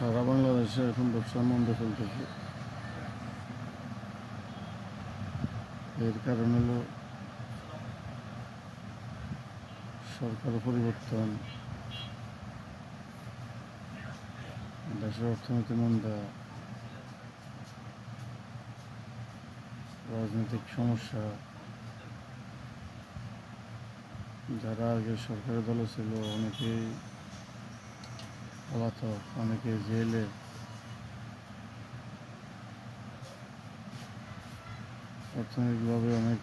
সারা বাংলাদেশে এখন ব্যবসা মন্দ চলতেছে। এর কারণ হলো সরকার পরিবর্তন। দেশের অর্থনীতি মন্দা। রাজনৈতিক সমস্যা। যারা আগে সরকারি দলে ছিল, অনেকেই পলাতক, অনেকে জেলে। অর্থনৈতিকভাবে অনেক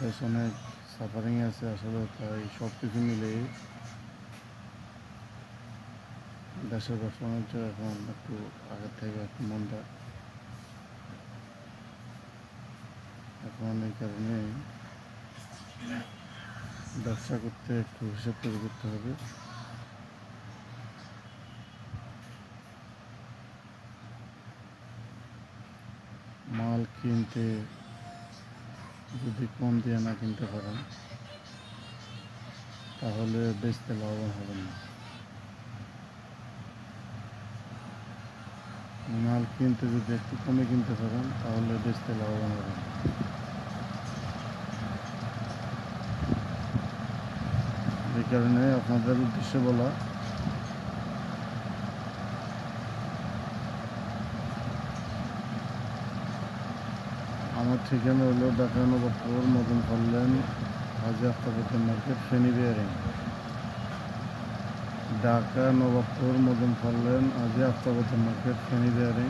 দেশ অনেক সাফারিং আছে, আসলে তাই সব কিছু মিলেই দেশের ব্যবসা এখন একটু আগের থেকে একটু মন্দা। এখন এই কারণে ব্যবসা করতে একটু হিসাব করে করতে হবে মাল কিনতে যদি কম দিয়ে না কিনতে পারেন, তাহলে বেচতে লাভবান হবেন না। মাল কিনতে যদি একটু কমে কিনতে পারেন, তাহলে বেচতে লাভবান হবেন এই কারণে আপনাদের উদ্দেশ্যে বলা আমার ঠিকানা হলো Dhaka Nawabpur Madan Kalyan Haji Aftabuddin market, Feni bearing. Dhaka Nawabpur Madan Kalyan Haji Aftabuddin market, Feni bearing.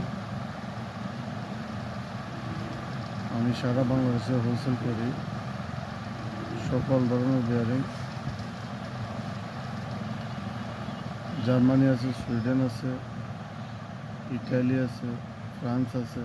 আমি সারা বাংলাদেশে হোলসেল করি সকল ধরনের বিয়ারিং। জার্মানি আছে, সুইডেন আছে, ইটালি আছে, ফ্রান্স আছে।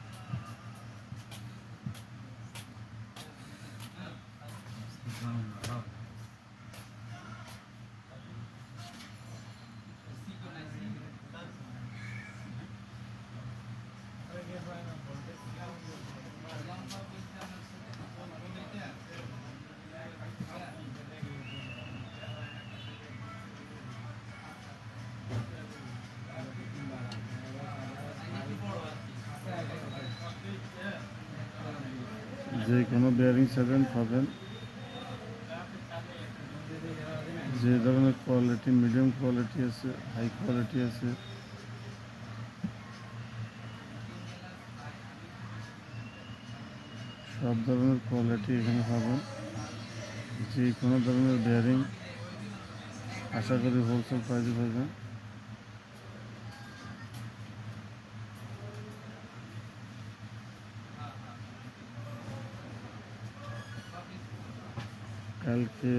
যে কোনো বেয়ারিং সেভেন পাবেন। যে ধরনের কোয়ালিটি মিডিয়াম কোয়ালিটি আছে হাই কোয়ালিটি আছে। সব ধরনের কোয়ালিটি এখানে পাবেন। যে কোনো ধরনের বেয়ারিং আশা করি হোলসেল প্রাইসে পাবেন। কালকে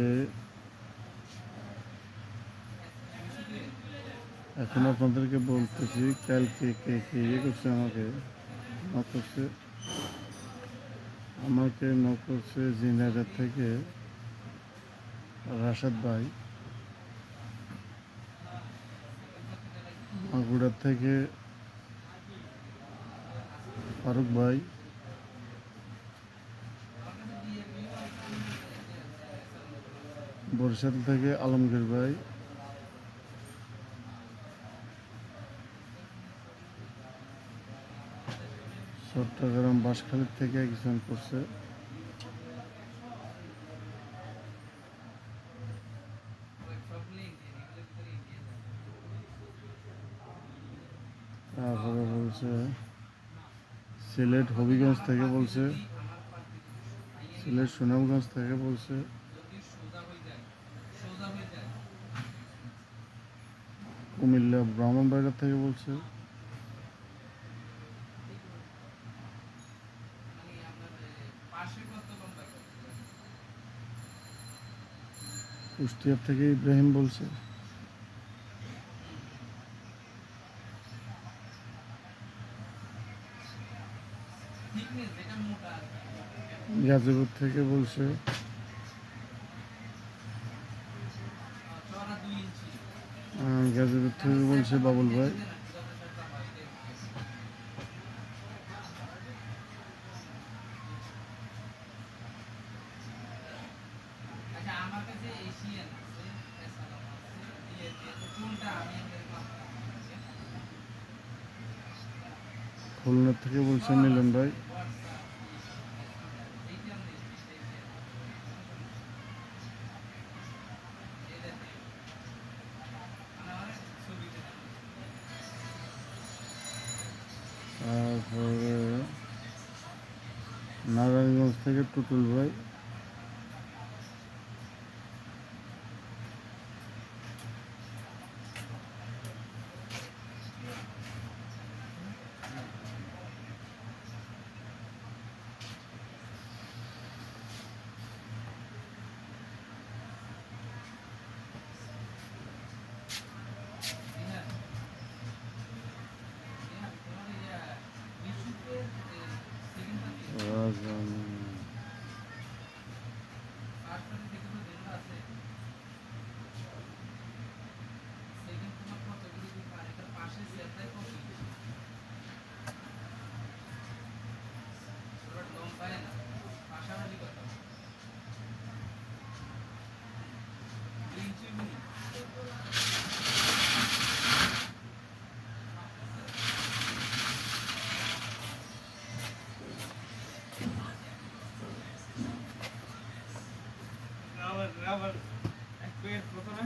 এখন আপনাদেরকে বলতেছি, কালকে কে কে ইয়ে করছে আমাকে নক করছে। আমাকে নক করছে জিনাগার থেকে রাশাদ ভাই। মাগুড়ার থেকে ফারুক ভাই। বরিশাল থেকে আলমগীর ভাই। চট্টগ্রাম বাঁশখালীর থেকে একজন করছে। তারপরে বলছে, সিলেট হবিগঞ্জ থেকে বলছে, সিলেট সুনামগঞ্জ থেকে বলছে। কুমিল্লা ব্রাহ্মণবাড়িয়া থেকে বলছে। কুষ্টিয়ার থেকে ইব্রাহিম বলছে। গাজীপুর থেকে বলছে। গাজীপুর থেকে বলছে বাবুল ভাই। খুলনা থেকে বলছেন মিলন ভাই। নারায়ণগঞ্জ থেকে টুটুল ভাই রাজধানী পাশাপাশি কত রাবার রাবার এক পেট প্রথমে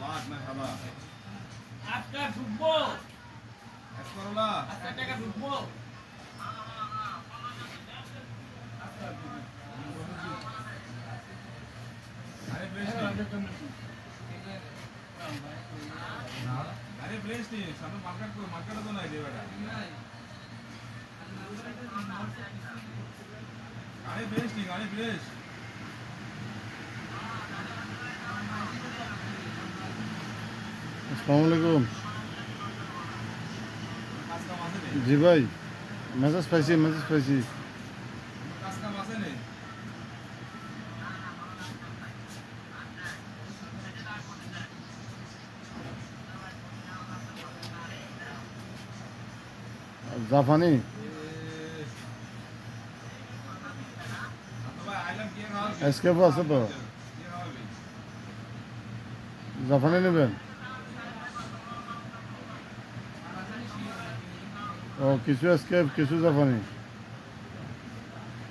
বাদ না খাবা আজকে ঢুকবো এসমারুল্লাহ আজকে টাকা ঢুকবো আরে প্লেস আরে প্লেস নি সামনে মার্কেট করে মার্কেটে তো নাই দেবেটা আরে প্লেস নি আরে প্লেস আসসালামু আলাইকুম জি ভাই মেসেজ পাইছি মেসেজ পাইছি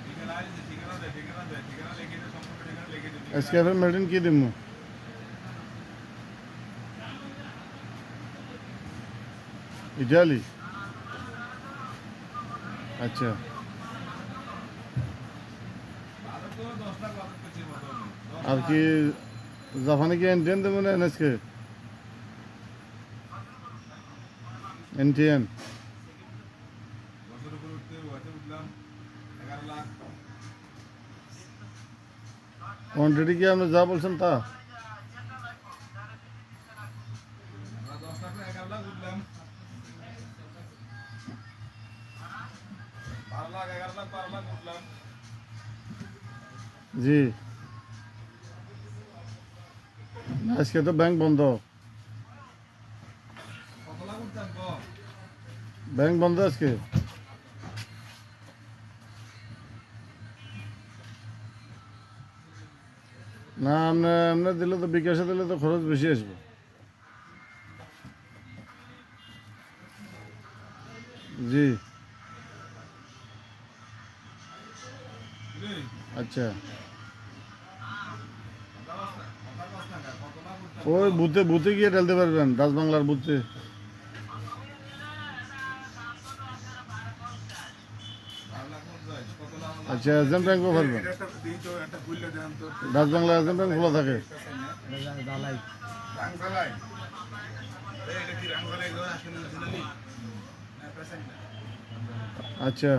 ঠিকানা দে ঠিকানা দে ঠিকানা লিখে দে সম্পূর্ণ ঠিকানা লিখে দে এসকেপের মেডিন কি দিব ইটালি আচ্ছা ভালো তো 10 লাখ বাজেট করছি মতো আর কি জাপানি কি এনটিএন দেবো না এনএসকে এনটিএন বছর উপরে উঠতে উঠতে উঠলাম 11 লাখ কোয়ান্টিটি কি আপনি যা বলছেন তা জি। আজকে তো ব্যাংক বন্ধ। ব্যাংক বন্ধ আজকে? না আপনি আপনি দিলে তো বিকাশে দিলে তো খরচ বেশি আসবে। জি। আচ্ছা। ওই বুথে বুথে গিয়ে ঢালতে পারবেন রাজবাংলার বুথে। 12 লাখ মত যায় কত লাখ আচ্ছা এজেন্ট ব্যাংকও পারবেন এটা একটা দিই তো একটা খুললে দেন তো ডাচ বাংলা এজেন্ট ব্যাংক খোলা থাকে। আচ্ছা।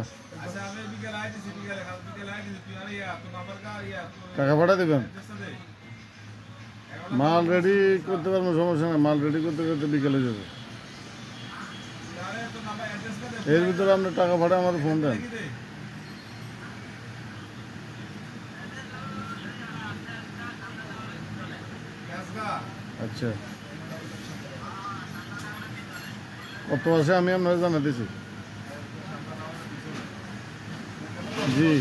টাকা ভাড়া দেবেন? মাল রেডি করতে পারব, সমস্যা নেই, মাল রেডি করতে করতে বিকেলে যাবে। এর ভিতরে আপনার টাকা ভাড়া আমার ফোন দেন। আচ্ছা। কত আছে আমি আপনাকে জানাতেছি জি।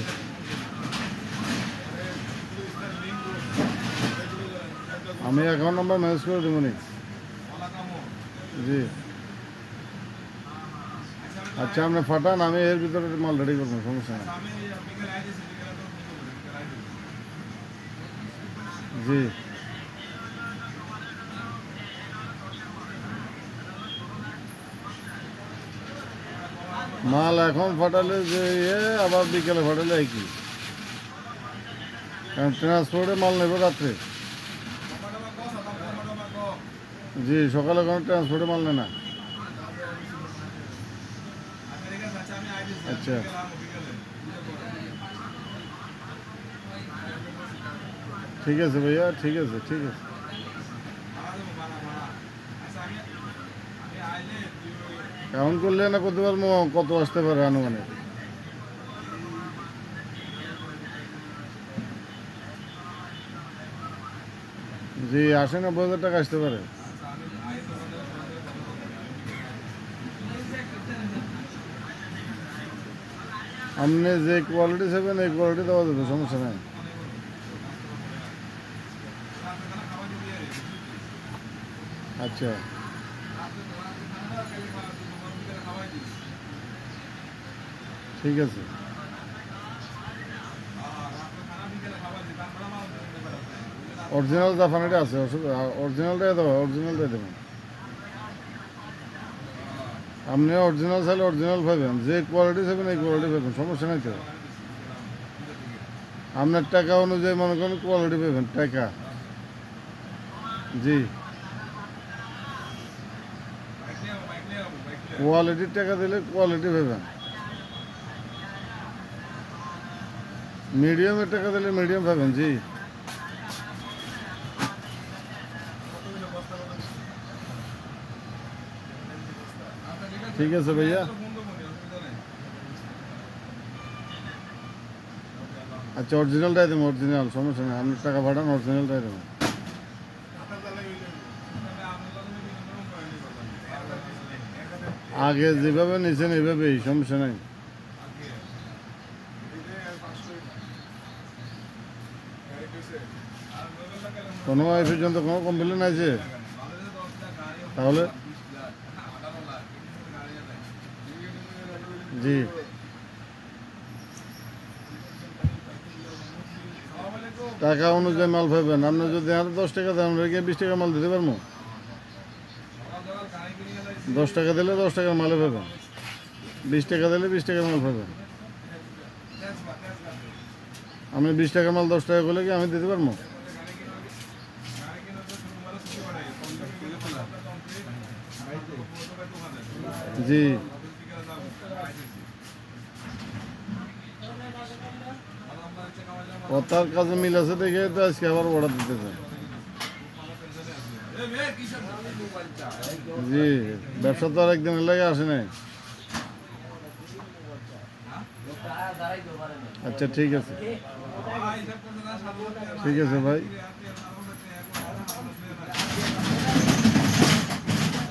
আমি অ্যাকাউন্ট নাম্বার ম্যানেজ করে দেবো নি জি। আচ্ছা আপনি ফাটান আমি এর ভিতরে মাল রেডি করব সমস্যা নেই। জি। মাল এখন ফাটালে যে ইয়ে আবার বিকেলে ফাটালে একই। কারণ ট্রান্সপোর্টে মাল নেবে রাত্রে নাম্বার নাম্বার কো সাদা নাম্বার নাম্বার কো জি সকালে কোনো ট্রান্সপোর্টে মাল না। আচ্ছা। ঠিক আছে ভাইয়া, ঠিক আছে ঠিক আছে। কাউন্ট করলে না করতে পারব, কত আসতে পারে আনুমানিক? জি আশি নব্বই হাজার টাকা আসতে পারে। আপনি যে কোয়ালিটি চাইবেন এই কোয়ালিটি দেওয়া যাবে সমস্যা নেই আচ্ছা ঠিক আছে অরিজিনাল জাফানিটা আছে অরিজিনালটাই দেবো অরিজিনালটাই দেবেন। আপনি অরিজিনাল চাইলে অরিজিনাল পাবেন। যে কোয়ালিটি চাইবেন এই কোয়ালিটি পাবেন, সমস্যা নাই তো। আপনার টাকা অনুযায়ী মনে করেন কোয়ালিটি পাবেন, টাকা। জি। কোয়ালিটির টাকা দিলে কোয়ালিটি পাবেন। মিডিয়ামের টাকা দিলে মিডিয়াম পাবেন, জি। ঠিক আছে ভাইয়া। আচ্ছা অরিজিনালটাই দেবো অরিজিনাল সমস্যা নেই। আপনি টাকা পাঠান অরিজিনালটাই দেবো। আগে যেভাবে নিয়েছেন এইভাবেই সমস্যা নেই। কোনো পর্যন্ত কোনো কমপ্লেন আছে তাহলে জি। টাকা অনুযায়ী মাল পাবেন। আপনি যদি আর দশ টাকা দেন রেখে বিশ টাকা মাল দিতে পারব? দশ টাকা দিলে দশ টাকার মালে পাবেন। বিশ টাকা দিলে বিশ টাকার মাল পাবেন। আমি বিশ টাকার মাল, দশ টাকা করলে কি আমি দিতে পারব? জি। কথার কাজে মিল আছে দেখে তো আজকে আবার অর্ডার দিতেছে। জি, ব্যবসা তো আর একদিন লাগে আসে নাই। আচ্ছা ঠিক আছে। ঠিক আছে ভাই।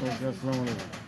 ওকে, আসসালামু আলাইকুম।